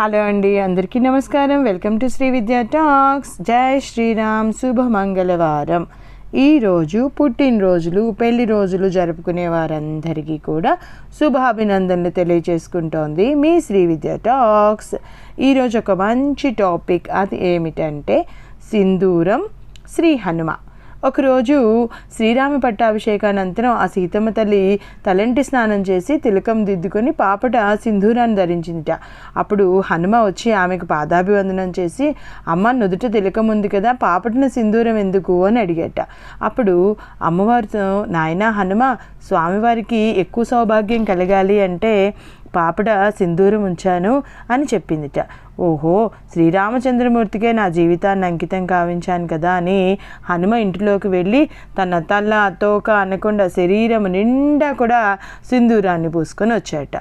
Hello అండి అందరికీ నమస్కారం. వెల్కమ్ టు శ్రీ విద్యా టాక్స్. జై శ్రీరామ్. శుభ మంగళవారం. ఈరోజు పుట్టినరోజులు పెళ్ళి రోజులు జరుపుకునే వారందరికీ కూడా శుభాభినందనలు తెలియజేసుకుంటోంది మీ శ్రీ విద్యా టాక్స్. ఈరోజు ఒక మంచి టాపిక్ అది ఏమిటంటే సింధూరం శ్రీ హనుమ. ఒకరోజు శ్రీరామ పట్టాభిషేకానంతరం ఆ సీతమ్మ తల్లి తలంటి స్నానం చేసి తిలకం దిద్దుకొని పాపట సింధూరాన్ని ధరించిందిట అప్పుడు హనుమ వచ్చి ఆమెకు పాదాభివందనం చేసి అమ్మ నుదుట తిలకం ఉంది కదా పాపటిన సింధూరం ఎందుకు? అని అడిగట. అప్పుడు అమ్మవారితో నాయన హనుమ స్వామివారికి ఎక్కువ సౌభాగ్యం కలగాలి అంటే పాపడ సింధూరం ఉంచాను అని చెప్పిందిట. ఓహో శ్రీరామచంద్రమూర్తికే నా జీవితాన్ని అంకితం కావించాను కదా అని హనుమ ఇంటిలోకి వెళ్ళి తన తల్ల తోక అనకుండా శరీరం నిండా కూడా సింధూరాన్ని పూసుకొని వచ్చాట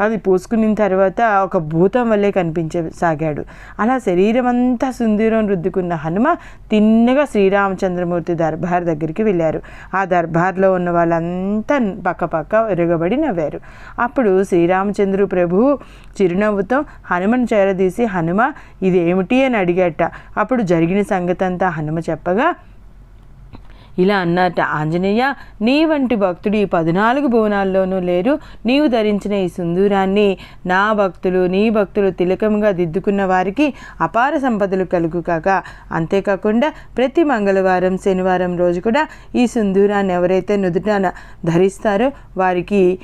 అది పూసుకున్న తర్వాత ఒక భూతం వల్లే కనిపించసాగాడు. అలా శరీరం అంతా సుందీరం రుద్దుకున్న హనుమ తిన్నగా శ్రీరామచంద్రమూర్తి దర్బార్ దగ్గరికి వెళ్ళారు. ఆ దర్బార్లో ఉన్న వాళ్ళంతా పక్క పక్క ఎరగబడి నవ్వారు. అప్పుడు శ్రీరామచంద్రు ప్రభు చిరునవ్వుతో హనుమను చేరదీసి హనుమ ఇదేమిటి అని అడిగట. అప్పుడు జరిగిన సంగతి అంతా హనుమ చెప్పగా ఇలా అన్నట ఆంజనేయ నీ వంటి భక్తుడు ఈ పద్నాలుగు భువనాల్లోనూ లేరు. నీవు ధరించిన ఈ సుందూరాన్ని నా భక్తులు నీ భక్తులు తిలకముగా దిద్దుకున్న వారికి అపార సంపదలు కలుగు కాక. అంతేకాకుండా ప్రతి మంగళవారం శనివారం రోజు కూడా ఈ సుందూరాన్ని ఎవరైతే నుదుట ధరిస్తారో వారికి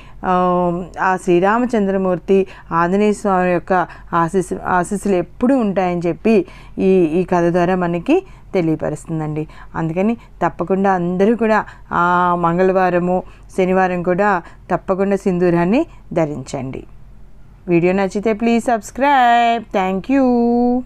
ఆ శ్రీరామచంద్రమూర్తి ఆంజనేయ స్వామి యొక్క ఆశీస్సు ఆశీస్సులు ఎప్పుడూ ఉంటాయని చెప్పి ఈ ఈ కథ ద్వారా మనకి తెలియపరుస్తుందండి. అందుకని తప్పకుండా అందరూ కూడా ఆ మంగళవారము శనివారం కూడా తప్పకుండా సింధూరాన్ని ధరించండి. వీడియో నచ్చితే ప్లీజ్ సబ్స్క్రైబ్. Thank you.